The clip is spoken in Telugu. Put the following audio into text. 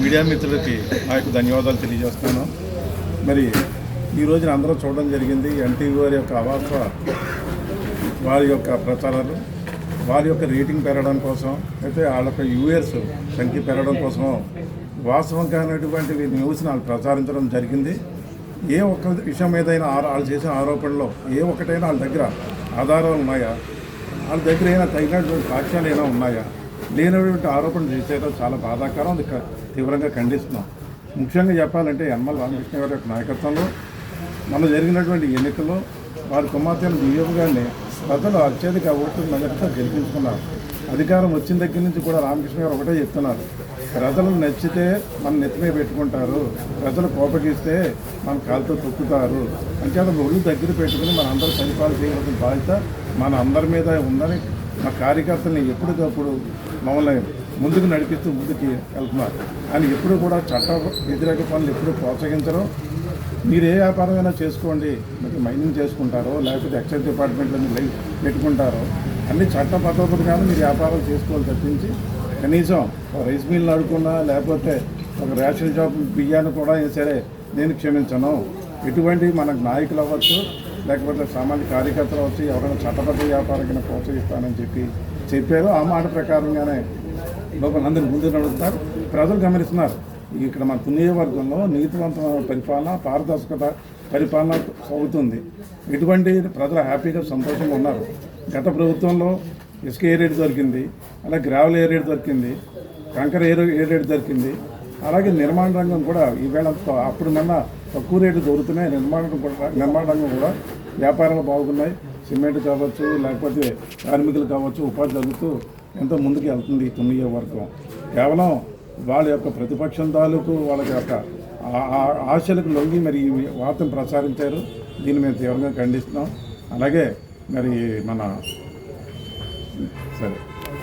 మీడియా మిత్రులకి నా యొక్క ధన్యవాదాలు తెలియజేస్తున్నాను. మరి ఈ రోజున అందరూ చూడడం జరిగింది ఎన్టీవీ వారి యొక్క అవాస వారి యొక్క ప్రచారాలు వారి యొక్క రేటింగ్ పెరగడం కోసం అయితే వాళ్ళ యొక్క యూఎస్ సంఖ్య పెరగడం కోసం వాస్తవం కానటువంటి న్యూస్ని వాళ్ళు ప్రచారించడం జరిగింది. ఏ ఒక్క విషయం ఏదైనా వాళ్ళు చేసిన ఆరోపణలో ఏ ఒక్కటైనా వాళ్ళ దగ్గర ఆధారాలు ఉన్నాయా? వాళ్ళ దగ్గర అయినా తగినటువంటి సాక్ష్యాలు ఏమైనా ఉన్నాయా? లేనటువంటి ఆరోపణలు చేసేయడం చాలా బాధాకరం. అది తీవ్రంగా ఖండిస్తున్నాం. ముఖ్యంగా చెప్పాలంటే యనమల రామకృష్ణ గారి యొక్క నాయకత్వంలో మన జరిగినటువంటి ఎన్నికల్లో వారి కుమార్తెను బియ్యం గారిని ప్రజలు అత్యధిక ఓట్లు మెజార్టీతో గెలిపించుకున్నారు. అధికారం వచ్చిన దగ్గర నుంచి కూడా రామకృష్ణ గారు ఒకటే చెప్తున్నారు. ప్రజలు నచ్చితే మన నెత్తిమే పెట్టుకుంటారు. ప్రజలు కోపగిస్తే మన కాలుతో తొక్కుతారు. అంటే అది ఒళ్ళు దగ్గర పెట్టుకుని మన అందరూ పరిపాలన చేయవలసిన బాధ్యత మన అందరి మీద ఉందని మా కార్యకర్తల్ని ఎప్పటికప్పుడు మమ్మల్ని ముందుకు నడిపిస్తూ ముందుకు వెళ్తున్నారు. అని ఎప్పుడు కూడా చట్ట వ్యతిరేక పనులు ఎప్పుడు ప్రోత్సహించరు. మీరు ఏ వ్యాపారమైనా చేసుకోండి మీరు మైనింగ్ చేసుకుంటారో లేకపోతే ఎక్సైజ్ డిపార్ట్మెంట్లో మీరు పెట్టుకుంటారో అన్ని చట్ట పద్ధతులుగానే మీరు వ్యాపారం చేసుకోవాలి తప్పించి కనీసం ఒక రైస్ మిల్ నడుకున్నా లేకపోతే ఒక రేషన్ షాప్ బియ్యాన్ని కూడా అయినా సరే నేను క్షమించను. ఎటువంటి మనకు నాయకులు అవ్వచ్చు. లేకపోతే సామాన్య కార్యకర్తలు వచ్చి ఎవరైనా చట్టబద్ధ వ్యాపారం ప్రోత్సహిస్తానని చెప్పి చెప్పారు. ఆ మాట ప్రకారంగానే లోపల అందరూ ముందు నడుస్తున్నారు ప్రజలు గమనిస్తున్నారు. ఇక్కడ మన పుణ్యవర్గంలో నీతివంతమైన పరిపాలన పారదర్శకత పరిపాలన అవుతుంది. ఇటువంటి ప్రజలు హ్యాపీగా సంతోషంగా ఉన్నారు. గత ప్రభుత్వంలో ఇసుక ఏ రేటు దొరికింది అలా గ్రావెల్ ఏ రేటు దొరికింది కంకర ఏ రే- ఏ రేటు దొరికింది అలాగే నిర్మాణ రంగం కూడా ఈవేళ అప్పుడు నిన్న తక్కువ రేటు దొరుకుతున్నాయి. నిర్మాణ కూడా నిర్మాణ రంగం కూడా వ్యాపారాలు బాగున్నాయి సిమెంట్ కావచ్చు లేకపోతే కార్మికులు కావచ్చు ఉపాధి జరుగుతూ ఎంతో ముందుకు వెళ్తుంది ఈ తొమ్మిది వర్గం కేవలం వాళ్ళ యొక్క ప్రతిపక్షం తాలూకు వాళ్ళ యొక్క ఆ- ఆశలకు లొంగి మరి ఈ వార్తను ప్రసారించారు. దీన్ని మేము తీవ్రంగా ఖండిస్తున్నాం. అలాగే మరి మన సరే.